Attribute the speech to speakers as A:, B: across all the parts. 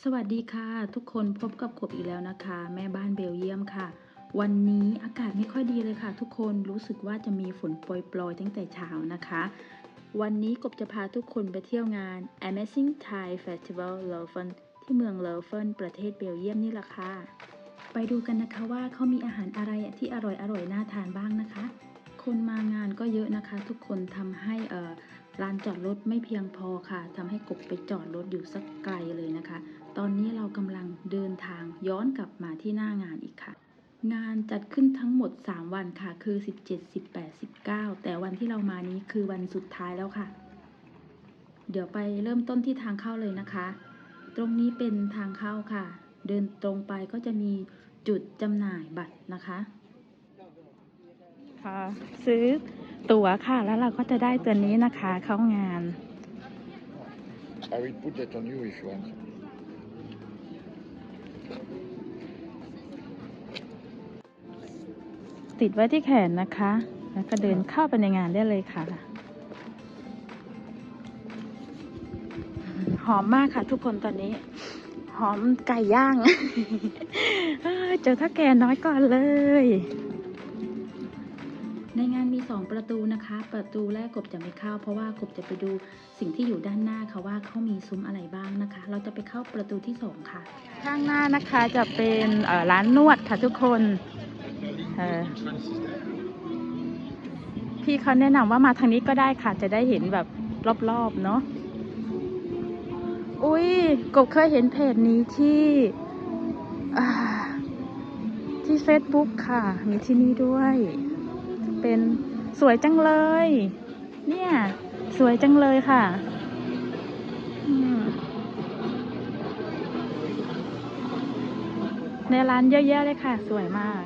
A: สวัสดีค่ะ ทุกคนพบกับกบอีกแล้วนะคะ แม่บ้านเบลเยียมค่ะ วันนี้อากาศไม่ค่อยดีเลยค่ะ ทุกคนรู้สึกว่าจะมีฝนโปรยๆตั้งแต่เช้านะคะ วันนี้กบจะพาทุกคนไปเที่ยวงาน Amazing Thai Festival l o v e n ที่เมืองเลเฟนประเทศเบลเยียมนี่แหละค่ะ ไปดูกันนะคะว่าเขามีอาหารอะไรที่อร่อยๆน่าทานบ้างนะคะ คนมางานก็เยอะนะคะ ทุกคนทำให้ลานจอดรถไม่เพียงพอค่ะทำให้กบไปจอดรถอยู่สักไกลเลยนะคะ ตอนนี้เรากำลังเดินทางย้อนกลับมาที่หน้างานอีกค่ะ งานจัดขึ้นทั้งหมด 3 วันค่ะ คือ 17 18 19 แต่วันที่เรามานี้คือวันสุดท้ายแล้วค่ะ เดี๋ยวไปเริ่มต้นที่ทางเข้าเลยนะคะ ตรงนี้เป็นทางเข้าค่ะ เดินตรงไปก็จะมีจุดจำหน่ายบัตรนะคะค่ะซื้อตั๋วค่ะ แล้วเราก็จะได้ตัวนี้นะคะ เข้างาน
B: I will put that on you if you want.
A: ติดไว้ที่แขนนะคะ แล้วก็เดินเข้าไปในงานได้เลยค่ะ หอมมากค่ะทุกคนตอนนี้ หอมไก่ย่าง เจอท่าแก่น้อยก่อนเลย 2 ประตูนะคะ ประตูแรกกบจะไม่เข้า เพราะว่ากบจะไปดูสิ่งที่อยู่ด้านหน้าค่ะว่าเขามีซุ้มอะไรบ้างนะคะ เราจะไปเข้าประตูที่ 2 ค่ะ ข้างหน้านะคะจะเป็นร้านนวดค่ะทุกคนพี่เขาแนะนำว่ามาทางนี้ก็ได้ค่ะ จะได้เห็นแบบรอบๆเนาะอุ้ยกบเคยเห็นเพจนี้ที่ที่ Facebook ค่ะ มีที่นี่ด้วย เป็น สวยจังเลย เนี่ย สวยจังเลยค่ะในร้านเยอะแยะเลยค่ะ สวยมาก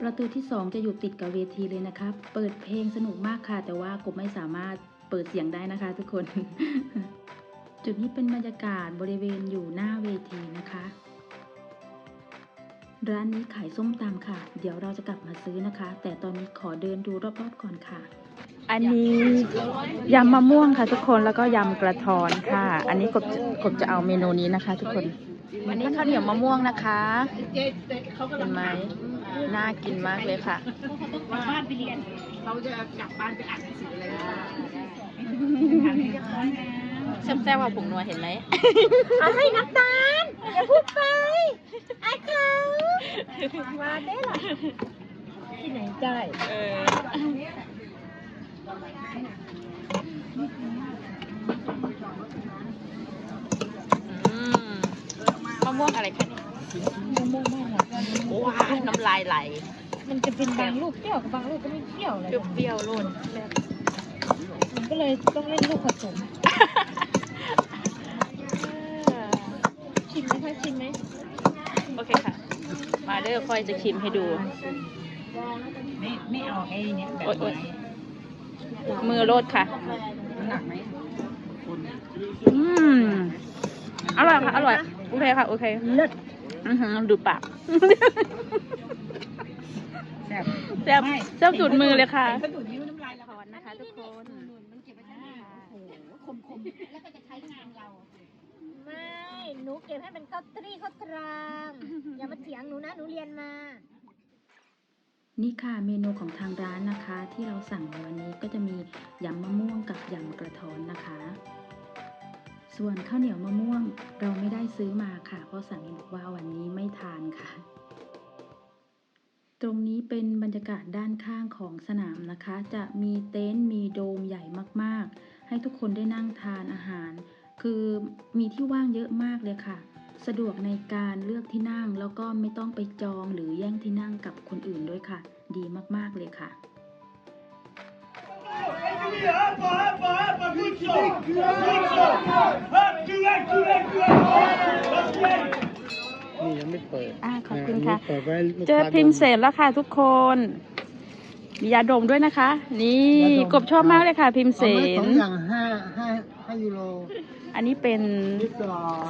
A: ประตูที่สองจะอยู่ติดกับเวทีเลยนะคะ เปิดเพลงสนุกมากค่ะ แต่ว่ากบไม่สามารถเปิดเสียงได้นะคะ ทุกคน จุดนี้เป็นบรรยากาศบริเวณอยู่หน้าเวทีนะคะ ร้านนี้ขายส้มตำค่ะ เดี๋ยวเราจะกลับมาซื้อนะคะ แต่ตอนนี้ขอเดินดูรอบๆก่อนค่ะ อันนี้ยำมะม่วงค่ะทุกคนแล้วก็ยำกระทอนค่ะ อันนี้กบกบจะเอาเมนูนี้นะคะ ทุกคน อันนี้ข้าวเหนียวมะม่วงนะคะเห็นไหมน่ากินมากเลยค่ะ
C: บ้านไปเรียนเขาจะกลับบ้านไปอ่านหนังสืออะไรน
A: แซ่บๆว่าผงนัวเห็นไหม
C: เอาให้น้ำตาลอย่าพูดไปไอ้เขามาได้หรอที่ไหนได้
A: เอออืมมะม่วงอะไรคะเนี่ย
C: มะม่วงมาก
A: ว้าวน้ำลายไหล
C: มันจะเป็นบางลูกเปรี้ยวกับบางลูกก็ไม่เปรี้ยวเลย
A: เปรี้ยวๆรุ่น
C: มันก็เลยต้องเล่นลูกผสมชิมไหมคะชิมไหม
A: โอเคค่ะ มาเด้อค่อยจะชิมให้ดู
C: ไม่ไม่เอาไอ้เนี่ยแบบ
A: โอ๊ยโอ๊ย
C: ไม้
A: มือโลดค่ะ
C: หนักไหม
A: อืม อร่อยค่ะ อร่อย โอเคค่ะ โอเค
C: เลิศ
A: อือหือดูปาก
C: แซ่บ
A: แซ่บแซ่บสุดมือเลยค่ะ
C: กระดูด หนูเก็
D: บให้มันเข้าตรีเข้าตราม อย่ามาเถียงหนูนะ หนูเรียนมา
A: นี่ค่ะเมนูของทางร้านนะคะ ที่เราสั่งในวันนี้ก็จะมียำมะม่วงกับยำกระท้อนนะคะ ส่วนข้าวเหนียวมะม่วงเราไม่ได้ซื้อมาค่ะ เพราะสามีบอกว่าวันนี้ไม่ทานค่ะ ตรงนี้เป็นบรรยากาศด้านข้างของสนามนะคะ จะมีเต็นท์มีโดมใหญ่มากๆ ให้ทุกคนได้นั่งทานอาหาร คือมีที่ว่างเยอะมากเลยค่ะ สะดวกในการเลือกที่นั่ง แล้วก็ไม่ต้องไปจองหรือแย่งที่นั่งกับคนอื่นด้วยค่ะ ดีมากๆเลยค่ะ
B: นี่ยังไม่เปิด
A: อ่าขอบคุณค่ะ
B: นนี้เปิดไว้ลูก
A: เจอ
B: ค้า
A: พิมพ์เสร็จแล้วค่ะทุกคน มียาดมด้วยนะคะ นี่กบชอบมากเลยค่ะ พิมพ์เส
B: เอาไว้ส
A: น
B: องอย่างห้าห้าห้ายูโร
A: อันนี้เป็น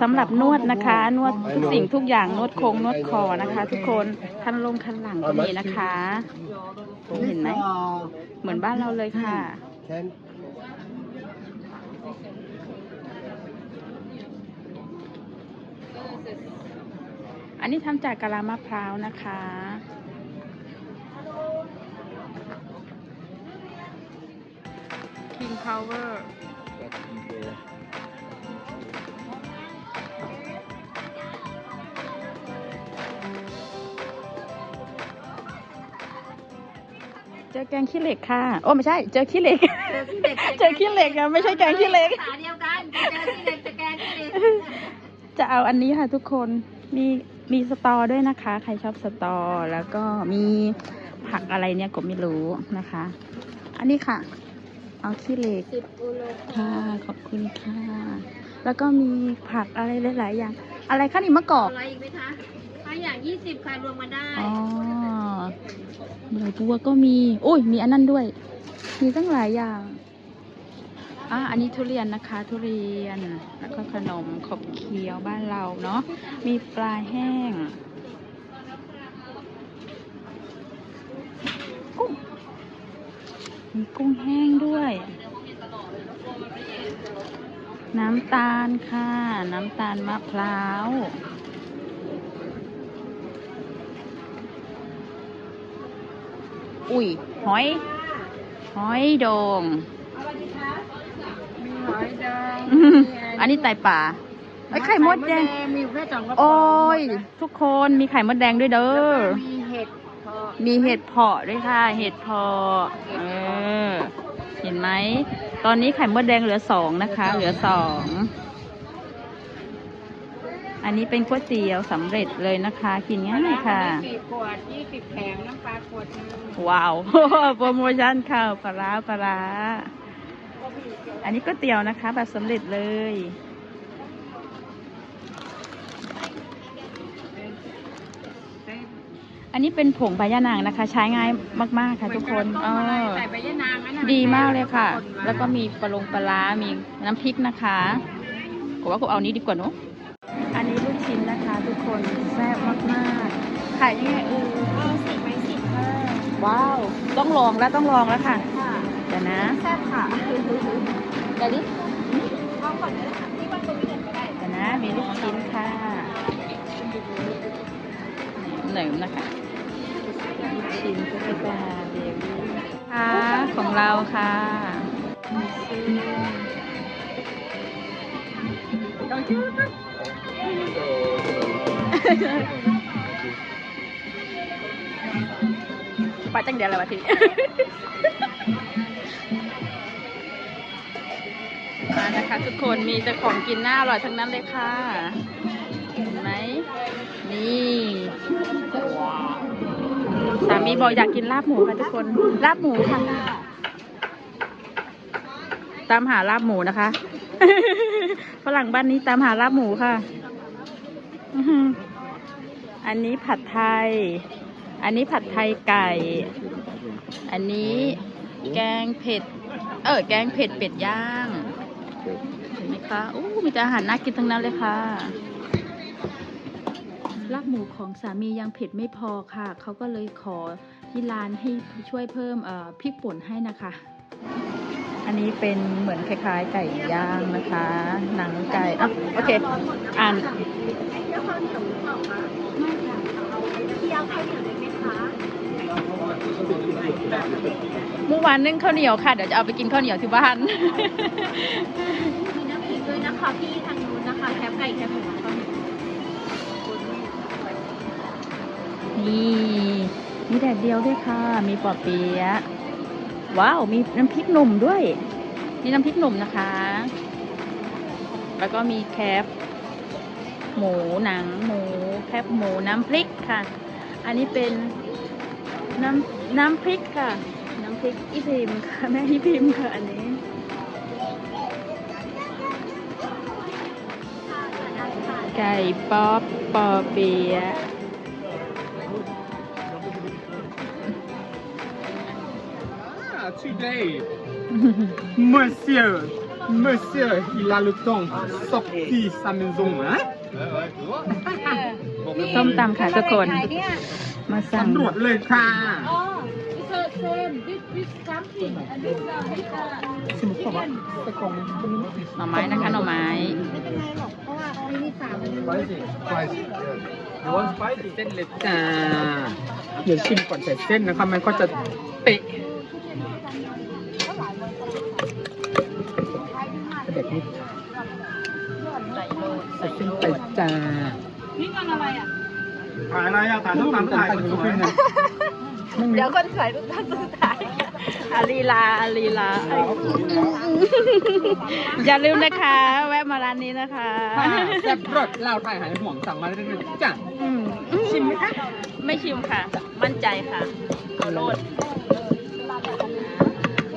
A: สำหรับนวดนะคะ นวดทุกสิ่งทุกอย่างนวดโค้งนวดคอนะคะ ทุกคนคันลงคันหลังก็มีนะคะ เห็นไหมเหมือนบ้านเราเลยค่ะอ
D: อันนี้ทำจากกะลามะพร้าวนะคะ King Power เจอแกงขี้เหล็กค่ะ โอ้ไม่ใช่ เจอขี้เหล็ก
C: เจอขี้เหล็ก
D: เจอขี้เหล็กอะไม่ใช่แกงขี้เหล็ก
C: ภาษาเดียวกันเจอขี้เหล็กจะแกงขี้เหล็ก
D: จะเอาอันนี้ค่ะทุกคน มีมีสตอด้วยนะคะ ใครชอบสตอแล้วก็มีผักอะไรเนี่ยก็ไม่รู้นะคะ อันนี้ค่ะ เอาขี้เหล็ก
E: สิบอุโล
D: ค่ะ ขอบคุณค่ะ แล้วก็มีผักอะไรหลาย ๆ อย่าง อะไรคะนี่มะกอก
C: อะไรอีกไหมคะถ้าอย่างยี่สิบค่ะรวมมาได้
D: อ๋อหน่อยบัวก็มีโอ้ยมีอันนั้นด้วย มีตั้งหลายอย่างอ่าอันนี้ทุเรียนนะคะ ทุเรียนแล้วก็ขนมขบเคี้ยวบ้านเราเนาะมีปลาแห้งกุ้งมีกุ้งแห้งด้วย น้ำตาลค่ะ น้ำตาลมะพร้าว อุ้ยหอย หอยดอง
C: มีหอยดอง
D: อืมอันนี้ไตปลาไอ้ยไข่มดแดง
C: มีแค่สองกระป๋อง
D: โอ้ย ทุกคนมีไข่มดแดงด้วยเด้อ
C: มีเห็ดพอ
D: มีเห็ดเพาะด้วยค่ะ เห็ดเพาะเออ เห็นไหม ตอนนี้ไข่มดแดงเหลือสองนะคะ เหลือสอง อันนี้เป็นก๋วยเตี๋ยวสำเร็จเลยนะคะ กินง่ายค่ะ
C: สี่ขวดยี่สิบแผงน้ำปลาขวดหนึง
D: ว้าว โปรโมชั่นค่ะปลาร้าปลาร้าอันนี้ก๋วยเตี๋ยวนะคะ แบบสำเร็จเลย อันนี้เป็นผงใบยะนางนะคะ ใช้ง่ายมาก ๆ ค่ะทุกคนเออ
C: ใส่ใบยะนางนะ
D: ดีมากเลยค่ะ แล้วก็มีปลาลงปลาร้ามีน้ำพริกนะคะกูว่ากูเอานี้ดีกว่าเนอะ ทุกคนแซ่บมากๆขายยังไงเออ
E: เอาสิบไปสิบเออ
D: ว้าว ต้องลองแล้วต้องลองแล้วค่ะ
E: ค่ะ
D: เดี๋ยวนะ
E: แซ่บค่ะ
D: เดี๋ยวดิ
E: เอาก่อนเลยค่ะที่ว่าตรงนี้ก็ได้
D: เดี๋ยวนะ มีลูกชิ้นค่ะเหนิมนะคะลูกชิ้นก็จะปลาเบบี้ค่ะของเราค่ะ ไปจังเดียวเลยวะทีมานะคะทุกคนมีแต่ของกินน่าอร่อยทั้งนั้นเลยค่ะ เห็นไหม นี่ สามีบอกอยากกินลาบหมูค่ะทุกคน ลาบหมูค่ะ ตามหาลาบหมูนะคะ ฝรั่งบ้านนี้ตามหาลาบหมูค่ะ อื้อหืออันนี้ผัดไทย อันนี้ผัดไทยไก่ อันนี้แกงเผ็ด เออแกงเผ็ดเป็ดย่าง เห็นไหมคะอู้มีแต่อาหารน่ากินทั้งนั้นเลยค่ะลาบหมูของสามียังเผ็ดไม่พอค่ะ เขาก็เลยขอที่ร้านให้ช่วยเพิ่มเอ่อพริกป่นให้นะคะ อันนี้เป็นเหมือนคล้ายๆ ไก่ย่างนะคะ หนังไก่อะโอเค อ่าน
E: เมื่อวา
D: นนึ่งข้าวเหนียวค่ะ เดี๋ยวจะเอาไปกินข้าวเหนียวที่บ้าน
E: มีน้ำพริกด้วยนะคะพี่ทางนู้นนะคะแคบไก่แคบหมูข้าวเหนียว
D: นี่ มีแดดเดียวด้วยค่ะ มีปอเปี๊ยะว้าว มีน้ำพริกหนุ่มด้วย นี่น้ำพริกหนุ่มนะคะ แล้วก็มีแคปหมูหนังหมู แคปหมูน้ำพริกค่ะ อันนี้เป็นน้ำ น้ำพริกค่ะ น้ำพริกอีพิมพ์ค่ะ แม่อีพิมพ์ค่ะ อันนี้ไก่ป๊อปปอเปี๊ยะ
F: Ah, today, monsieur, monsieur, il a le temps de sortir sa maison, hein?
D: ส้มตำค่ะทุกคน
E: ขายเนี่ย
D: มาสั่ง
F: สำรวจเลยค่ะ
E: อ๋อ it's the same this this
F: ชิมก่อนว่าไปกองคนนี้
A: หน่อไม้นะคะหน่อไม้
C: ไม่เป็นไรหรอก เพราะว่าไม่มีสามมัน
E: Spicy. Spicy, yes. You want spicy?
F: เส้นเลยจ้าเดี๋ยวชิมก่อนใส่เส้นนะคะ มันก็จะเตะเด็กนี่ใส่เส้นไปจ้า
E: ถ่ายอะไรอะถ่ายต้องตามถ่าย
F: ถ่าย
E: ส
F: รูป
E: วย
F: นะไม่มี
D: เดี๋ยวคนสวยทุกท่านสุดท้ายอาลีลาอาลีลา อย่าลืมนะคะ แวะมาร้านนี้นะคะ
F: ค่ะแซ่บรสเหล้าไทยหายห่วงสั่งมาได้เลยจ้ะ
D: ชิมไหมคะไม่ชิมค่ะ มั่นใจค่ะเอาโลด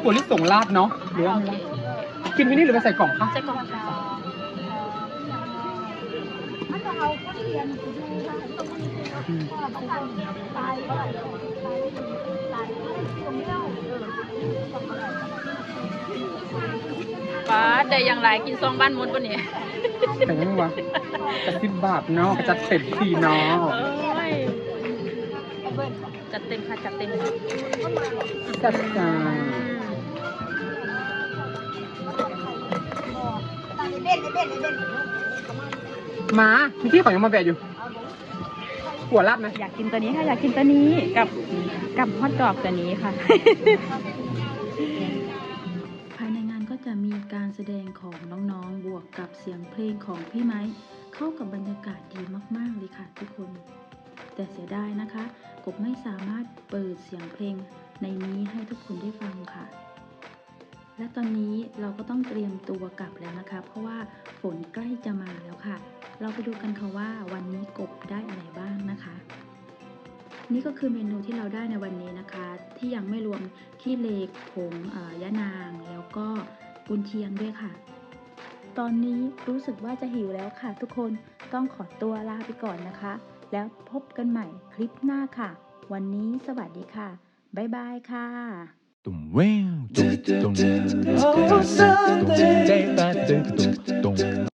F: ถั่วลิสงราดเนาะหรือว่ากินที่นี่หรือไปใส่กล่องคะ
D: ใส่กล่องค่ะ ก็เรียน
F: อยู่
C: ทางตรงนี้
F: ก็
C: ต้องการต
E: าย
C: ก็ตายก็ได้ที่ตรงเนี้ย
D: ป้าได้อย่างไรกินซองบ้านมุดปะเนี่ย
F: แต่งวะจะสิบบาทเนาะจะเสร็จทีเนาะ
D: จัดเต็มค่ะจัดเต็ม
F: จัดจ้า
D: เด่น
C: เด่นเด่น
F: มามีที่ของยังมาแบะอยู่หัวราดไหม
D: อยากกินตัวนี้ค่ะอยากกินตัวนี้กับกับฮอทดอกตัวนี้ค่ะ
A: ภายในงานก็จะมีการแสดงของน้องๆ บวกกับเสียงเพลงของพี่ไม้ เข้ากับบรรยากาศดีมากๆเลยค่ะทุกคน แต่เสียดายนะคะ กบไม่สามารถเปิดเสียงเพลงในนี้ให้ทุกคนได้ฟังค่ะ และตอนนี้เราก็ต้องเตรียมตัวกลับแล้วนะคะ เพราะว่าฝนใกล้จะมาแล้วค่ะ เราไปดูกันค่ะว่าวันนี้กบได้อะไรบ้างนะคะ นี่ก็คือเมนูที่เราได้ในวันนี้นะคะ ที่ยังไม่รวมขี้เล็กผงยะนาง แล้วก็กุนเชียงด้วยค่ะ ตอนนี้รู้สึกว่าจะหิวแล้วค่ะ ทุกคนต้องขอตัวลาไปก่อนนะคะ แล้วพบกันใหม่คลิปหน้าค่ะ วันนี้สวัสดีค่ะ บ๊ายบายค่ะ
G: Dum wing, dum dum dum. Oh Sunday, dum dum dum.